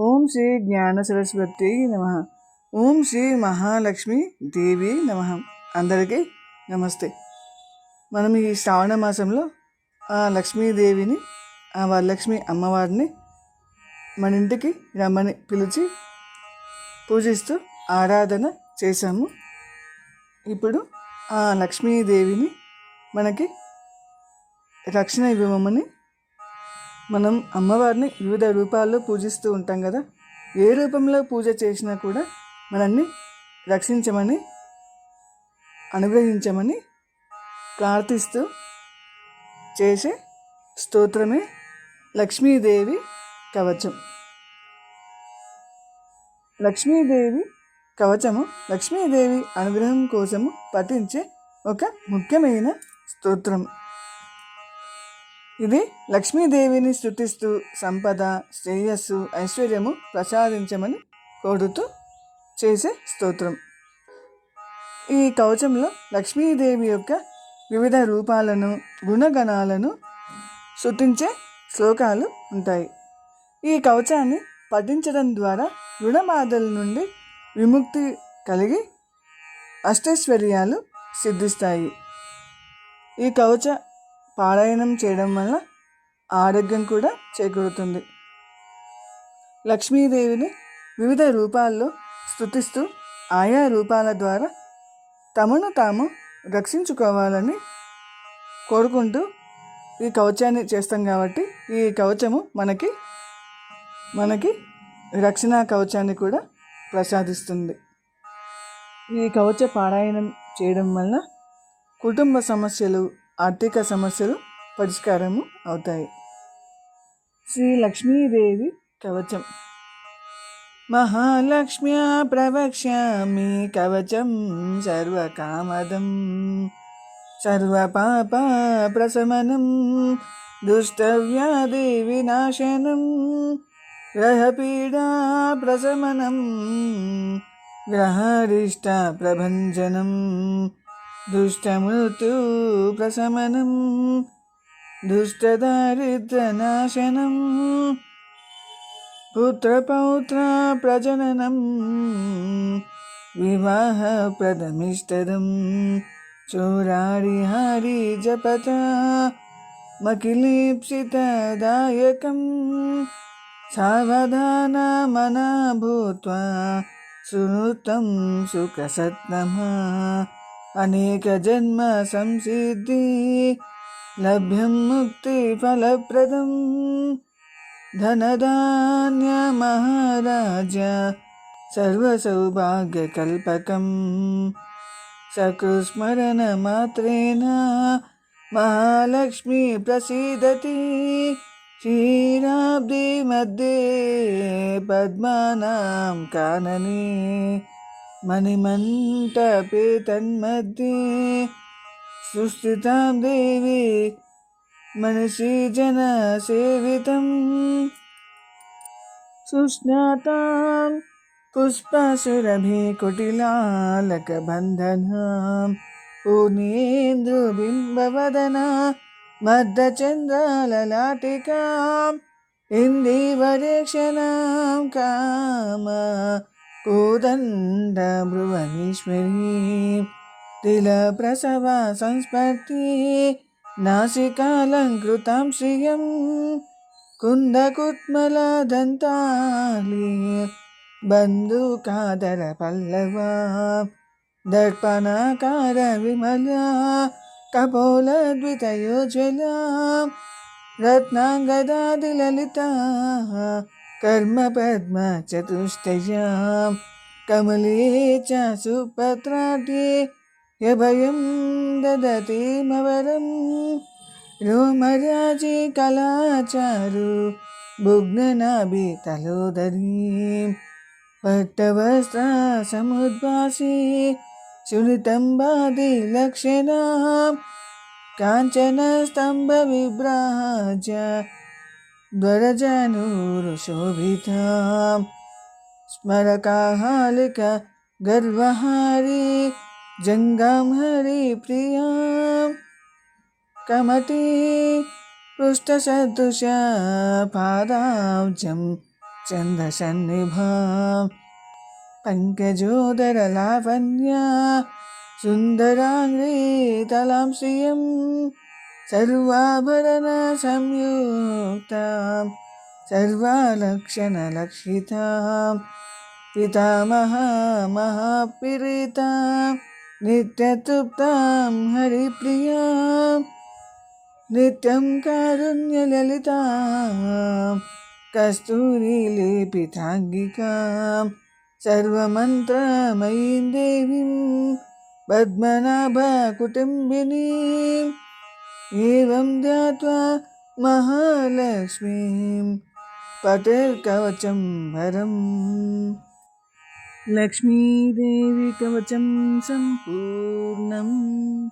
ఓం శ్రీ జ్ఞాన సరస్వతి నమ. ఓం శ్రీ మహాలక్ష్మి దేవి నమ. అందరికీ నమస్తే. మనం ఈ శ్రావణ మాసంలో ఆ లక్ష్మీదేవిని ఆ వరలక్ష్మి అమ్మవారిని మన ఇంటికి రమ్మని పిలిచి పూజిస్తూ ఆరాధన చేశాము. ఇప్పుడు ఆ లక్ష్మీదేవిని మనకి రక్షణ ఇవ్వమని మనం అమ్మవారిని వివిధ రూపాల్లో పూజిస్తూ ఉంటాం కదా. ఏ రూపంలో పూజ చేసినా కూడా మనల్ని రక్షించమని అనుగ్రహించమని ప్రార్థిస్తూ చేసే స్తోత్రమే లక్ష్మీదేవి కవచం. లక్ష్మీదేవి కవచము లక్ష్మీదేవి అనుగ్రహం కోసము పఠించే ఒక ముఖ్యమైన స్తోత్రం. ఇది లక్ష్మీదేవిని స్థుతిస్తూ సంపద శ్రేయస్సు ఐశ్వర్యము ప్రసాదించమని కోరుతూ చేసే స్తోత్రం. ఈ కవచంలో లక్ష్మీదేవి యొక్క వివిధ రూపాలను గుణగణాలను శృతించే శ్లోకాలు ఉంటాయి. ఈ కవచాన్ని పఠించడం ద్వారా రుణబాధల నుండి విముక్తి కలిగి అష్టైశ్వర్యాలు సిద్ధిస్తాయి. ఈ కవచ పారాయణం చేయడం వల్ల ఆరోగ్యం కూడా చేకూరుతుంది. లక్ష్మీదేవిని వివిధ రూపాల్లో స్థుతిస్తూ ఆయా రూపాల ద్వారా తమను తాము రక్షించుకోవాలని కోరుకుంటూ ఈ కవచాన్ని చేస్తాం కాబట్టి ఈ కవచము మనకి మనకి రక్షణ కవచాన్ని కూడా ప్రసాదిస్తుంది. ఈ కవచ పారాయణం చేయడం వల్ల కుటుంబ సమస్యలు ఆర్థిక సమస్యలు పరిష్కారము అవుతాయి. శ్రీ లక్ష్మీదేవి కవచం. మహాలక్ష్మ్యా ప్రవక్ష్యామి కవచం సర్వకామదం. సర్వపాప ప్రశమనం. దుష్టవ్యాధి వినాశనం. గ్రహపీడా ప్రశమనం. గ్రహరిష్ట ప్రభంజనం. दुष्टमृत्यु प्रशमनं दुष्टदारिद्रनाशनं पुत्रपौत्राप्रजननं विवाहप्रदमिष्टदं चोरारिहारिजपता मकिलीप्सितदायकं सावधानमना भूत्वा सुहृतं सुखसत्नमः अनेकजन्म संसिद्धि लभ्यं मुक्तिफलप्रदं धनधान्यमहाराज सर्वसौभाग्यकल्पकं। सकृस्मरणमात्रेण महालक्ष्मी प्रसीदति। क्षीराब्धिमध्ये पद्मानां काननी। मणिमण्टपे तन्मध्ये सुस्थितां देवी मनसि जनसेवितं सुस्नातां पुष्पसुरभिकुटिलालकबन्धनां पूर्णेन्दुबिम्बवदना मद्दचन्द्राललाटिकाम् इन्दीवरेक्षणां कामा జన సేవితం సుస్నాతాం పుష్పసురభి కుటిలాలకబంధనాం పూర్ణేంద్రుబింబవదన మద్దచంద్రాలలాటికాం ఇందివరేక్షణాం కామ కోదండ భ్రువనేశ్వరీ తిలప్రసవ సంస్పర్తి నాసికాలంకృతాం శ్రియం కుందకుత్మలదంతాలి బంధుకాదర పల్లవా దర్పణాకార విమల కపోలద్వితయోజ్వలా రత్నాంగదాదిలలిత कर्मपद्म चतुष्टयां कमले च सुपत्राट्ये यभयं ददतीमवरं रोमराजे कलाचारु भुग्ननाभितलोदरीं पट्टवस्त्रा समुद्भासि सुनितं बाधिलक्षणां काञ्चनस्तम्भविभ्राज ध्वरजनूरुशोभितां स्मरकाहालिक गर्वहारी जङ्गां हरिप्रियाँ कमटी पृष्ठसदृश पादाब्जं चन्दसन्निभां पङ्कजोदरलावण्या सुन्दराङ्गीतलां श्रियं सर्वाभरणसंयुक्तां सर्वालक्षणलक्षितां पितामहा महापीडितां नित्यतृप्तां हरिप्रियां नित्यं कारुण्यललितां कस्तूरीलेपिताङ्गिकां सर्वमन्त्रमयीं देवीं पद्मनाभकुटुम्बिनीम् एवं ध्यात्वा महालक्ष्मीं पटेर्कवचं वरम् लक्ष्मीदेवी कवचं सम्पूर्णम्।